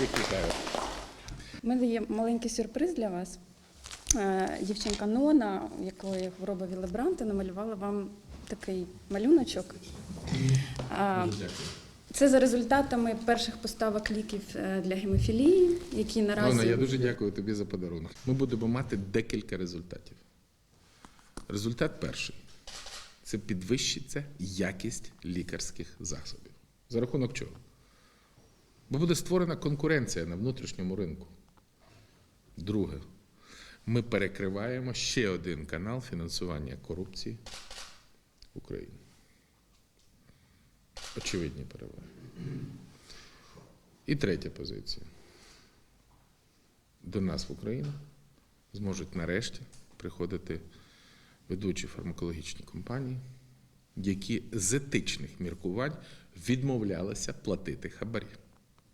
Всіх вітаю. У мене є маленький сюрприз для вас. Е, Дівчинка Нона, якої хвороба Вілебранта, намалювала вам такий малюночок. Це за результатами перших поставок ліків е, для гемофілії, які наразі Нона, я дуже дякую тобі за подарунок. Ми будемо мати декілька результатів. Результат перший це підвищиться якість лікарських засобів. За рахунок чого? Бо буде створена конкуренція на внутрішньому ринку. Друге, ми перекриваємо ще один канал фінансування корупції в Україні. Очевидні переваги. І третя позиція. До нас в Україну зможуть нарешті приходити ведучі фармакологічні компанії, які з етичних міркувань відмовлялися платити хабарі.